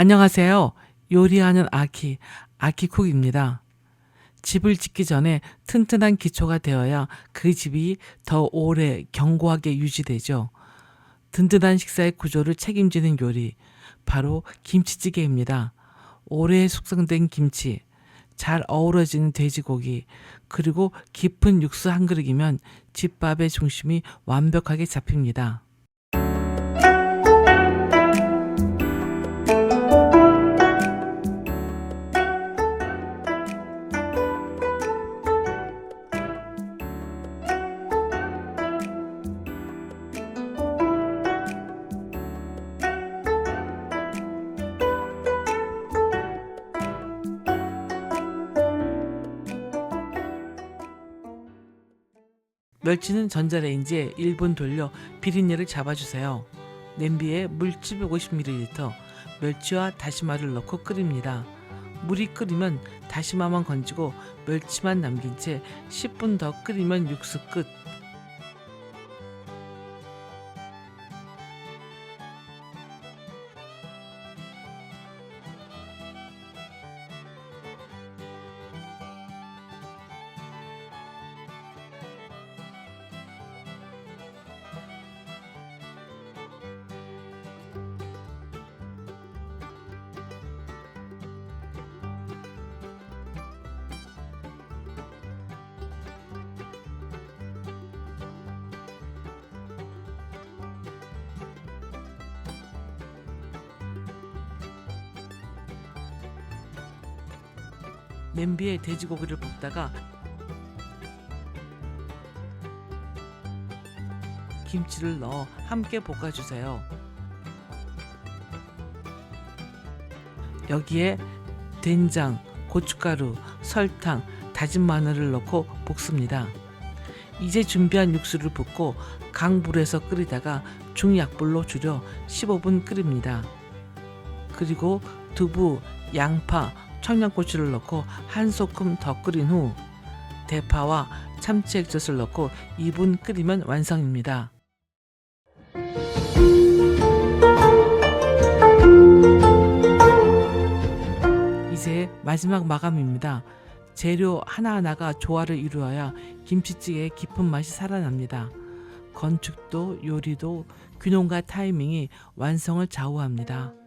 안녕하세요. 요리하는 아키, 아키쿡입니다. 집을 짓기 전에 튼튼한 기초가 되어야 그 집이 더 오래 견고하게 유지되죠. 든든한 식사의 구조를 책임지는 요리, 바로 김치찌개입니다. 오래 숙성된 김치, 잘 어우러지는 돼지고기, 그리고 깊은 육수 한 그릇이면 집밥의 중심이 완벽하게 잡힙니다. 멸치는 전자레인지에 1분 돌려 비린내를 잡아주세요. 냄비에 물 750ml, 멸치와 다시마를 넣고 끓입니다. 물이 끓이면 다시마만 건지고 멸치만 남긴 채 10분 더 끓이면 육수 끝. 냄비에 돼지고기를 볶다가 김치를 넣어 함께 볶아주세요. 여기에 된장, 고춧가루, 설탕, 다진 마늘을 넣고 볶습니다. 이제 준비한 육수를 붓고 강불에서 끓이다가 중약불로 줄여 15분 끓입니다. 그리고 두부, 양파, 청양고추를 넣고 한 소끔 더 끓인 후 대파와 참치 액젓을 넣고 2분 끓이면 완성입니다. 이제 마지막 마감입니다. 재료 하나하나가 조화를 이루어야 김치찌개의 깊은 맛이 살아납니다. 건축도 요리도 균형과 타이밍이 완성을 좌우합니다.